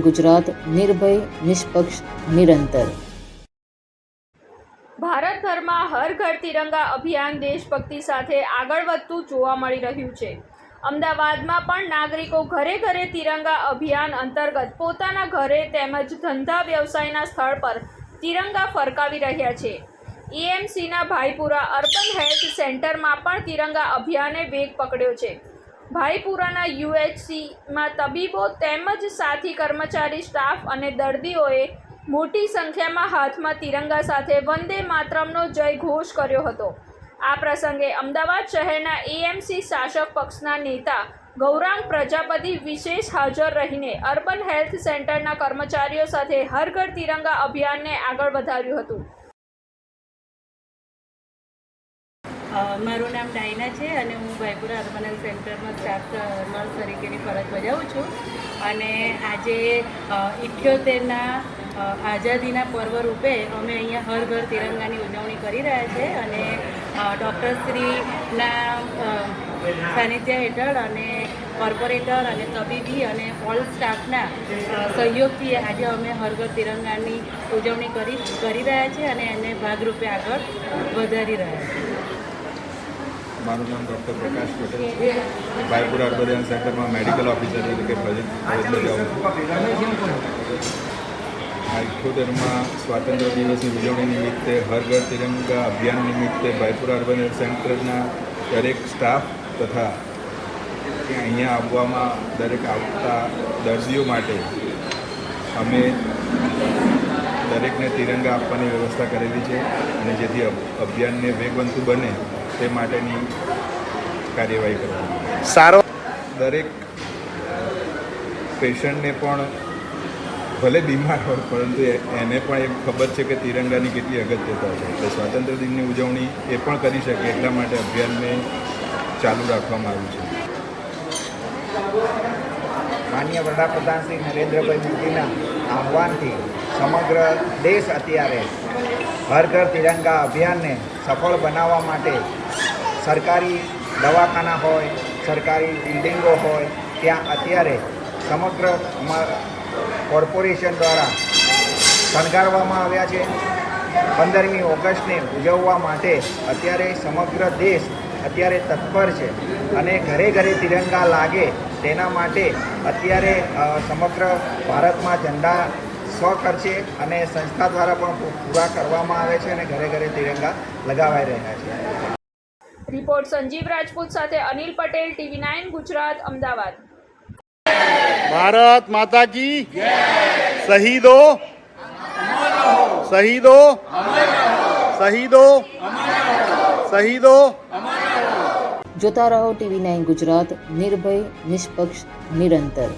ગુજરાત, નિર્ભય, નિષ્પક્ષ, નિરંતર. ભારતભરમાં હર ઘર તિરંગા અભિયાન દેશભક્તિ સાથે આગળ વધતું જોવા મળી રહ્યું છે. અમદાવાદમાં પણ નાગરિકો ઘરે ઘરે તિરંગા અભિયાન અંતર્ગત પોતાના ઘરે તેમજ ધંધા વ્યવસાયના સ્થળ પર તિરંગા ફરકાવી રહ્યા છે. ઈએમસીના ભાઈપુરા અર્બન હેલ્થ સેન્ટરમાં પણ તિરંગા અભિયાને વેગ પકડ્યો છે. ભાઈપુરાના યુએચસીમાં તબીબો તેમજ સાથી કર્મચારી, સ્ટાફ અને દર્દીઓએ મોટી સંખ્યામાં હાથમાં તિરંગા સાથે વંદે માતરમનો જય ઘોષ કર્યો હતો. આ પ્રસંગે અમદાવાદ શહેરના એએમસી શાસક પક્ષના નેતા, ગૌરાંગ પ્રજાપતિ વિશેષ હાજર રહીને અર્બન હેલ્થ સેન્ટરના કર્મચારીઓ સાથે હર ઘર તિરંગા અભિયાનને આગળ વધાર્યું હતું. મારું નામ ડાયના છે અને હું ભાઈપુરા અર્બન સેન્ટરમાં સ્ટાફ નર્સ તરીકેની ફરજ બજાવું છું. અને આજે ઇઠ્યોતેરના આઝાદીના પર્વ રૂપે અમે અહીંયા હર ઘર તિરંગાની ઉજવણી કરી રહ્યા છે અને ડૉક્ટરશ્રીના સાનિધ્ય હેઠળ અને કોર્પોરેટર અને તબીબી અને ઓલ સ્ટાફના સહયોગથી આજે અમે હર ઘર તિરંગાની ઉજવણી કરી કરી રહ્યા છીએ અને એને ભાગરૂપે આગળ વધારી રહ્યા છીએ મારું નામ ડૉક્ટર પ્રકાશ પટેલ છે. ભાઈપુરા અર્બન સેન્ટરમાં મેડિકલ ઓફિસર તરીકે આ ઇઠ્યોતેરમાં સ્વાતંત્ર્ય દિવસની ઉજવણી નિમિત્તે હર ઘર તિરંગા અભિયાન નિમિત્તે ભાઈપુરા અર્બન સેન્ટરના દરેક સ્ટાફ તથા અહીંયા આવવામાં દરેક આવતા દર્દીઓ માટે અમે દરેકને તિરંગા આપવાની વ્યવસ્થા કરેલી છે અને જેથી અભ- અભિયાનને વેગવંતુ બને. તે માટેની કાર્યવાહી કરવાની સારો દરેક પેશન્ટને પણ ભલે બીમાર હોય પરંતુ એ- એને પણ એ ખબર છે કે તિરંગાની કેટલી અગત્યતા છે. એટલે સ્વાતંત્ર્ય દિનની ઉજવણી એ પણ કરી શકે એટલા માટે અભિયાનને ચાલુ રાખવામાં આવ્યું છે. માન્ય વડાપ્રધાન શ્રી નરેન્દ્રભાઈ મોદીના આહવાનથી સમગ્ર દેશ અત્યારે હર ઘર તિરંગા અભિયાનને સફળ બનાવવા માટે સરકારી દવાખાના હોય, સરકારી બિલ્ડિંગો હોય, ત્યાં અત્યારે સમગ્ર કોર્પોરેશન દ્વારા શણગારવામાં આવ્યા છે. પંદરમી ઓગસ્ટને ઉજવવા માટે અત્યારે સમગ્ર દેશ અત્યારે તત્પર છે અને ઘરે ઘરે તિરંગા લાગે તેના માટે અત્યારે સમગ્ર ભારતમાં ઝંડા સ્વખર્ચે અને સંસ્થા દ્વારા પણ પૂરા કરવામાં આવે છે અને ઘરે ઘરે તિરંગા લગાવાઈ રહ્યા છે. રિપોર્ટ સંજીવ રાજપૂત સાથે અનિલ પટેલ ટીવી નાઇન ગુજરાત અમદાવાદ. ભારત માતા કી શહીદો શહીદો શહીદો શહીદો. જોતા રહો ટીવી નાઇન ગુજરાત નિર્ભય નિષ્પક્ષ નિરંતર.